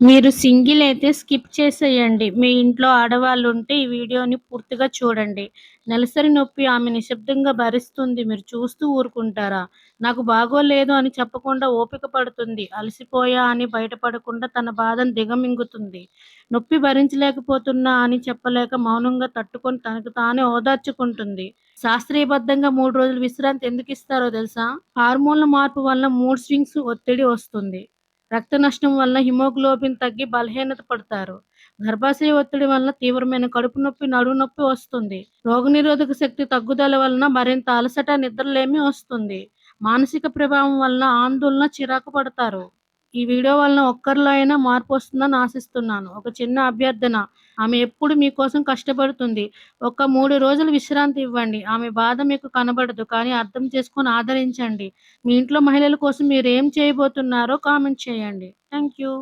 మీరు సింగిల్ అయితే స్కిప్ చేసేయండి. మీ ఇంట్లో ఆడవాళ్ళు ఉంటే ఈ వీడియోని పూర్తిగా చూడండి. నెలసరి నొప్పి ఆమె నిశ్శబ్దంగా భరిస్తుంది. మీరు చూస్తూ ఊరుకుంటారా? నాకు బాగోలేదు అని చెప్పకుండా ఓపిక పడుతుంది. అలసిపోయా అని బయటపడకుండా తన బాధను దిగమింగుతుంది. నొప్పి భరించలేకపోతున్నా అని చెప్పలేక మౌనంగా తట్టుకొని తనకు తానే ఓదార్చుకుంటుంది. శాస్త్రీయబద్ధంగా మూడు రోజులు విశ్రాంతి ఎందుకు ఇస్తారో తెలుసా? హార్మోన్ల మార్పు వల్ల మూడ్ స్వింగ్స్, ఒత్తిడి వస్తుంది. రక్త నష్టం వలన హిమోగ్లోబిన్ తగ్గి బలహీనత పడతారు. గర్భాశయ ఒత్తిడి వలన తీవ్రమైన కడుపు నొప్పి, నడుము నొప్పి వస్తుంది. రోగనిరోధక శక్తి తగ్గుదల వలన మరింత అలసట, నిద్రలేమి వస్తుంది. మానసిక ప్రభావం వలన ఆందోళన, చిరాకు పడతారు. ఈ వీడియో వలన ఒక్కరిలో అయినా మార్పు వస్తుందని ఆశిస్తున్నాను. ఒక చిన్న అభ్యర్థన ఆమె ఎప్పుడు మీకోసం కష్టపడుతుంది. ఒక మూడు రోజులు విశ్రాంతి ఇవ్వండి. ఆమె బాధ మీకు కనబడదు. కానీ అర్థం చేసుకొని ఆదరించండి. మీ ఇంట్లో మహిళల కోసం మీరు ఏం చేయబోతున్నారో కామెంట్ చేయండి. Thank you